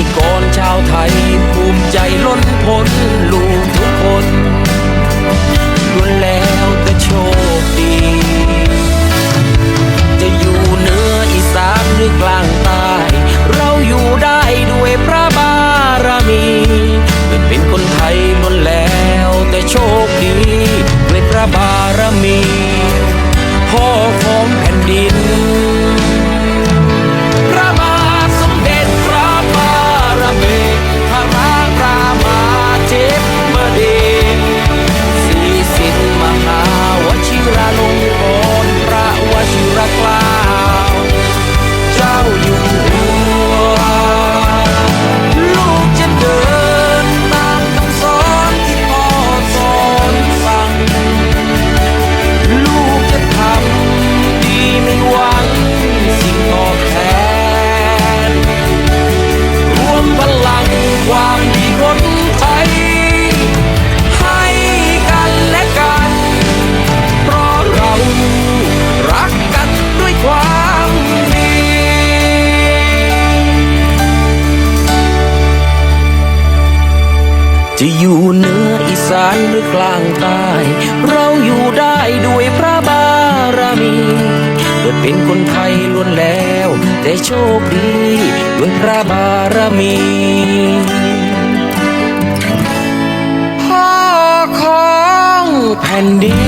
ีโกนชาวไทย จะอยู่เหนืออีสานหรือกลางใต้เราอยู่ได้ด้วยพระบารมีเกิดเป็นคนไทยล้วนแล้ว แต่โชคดีด้วยพระบารมีพ่อของแผ่นดิน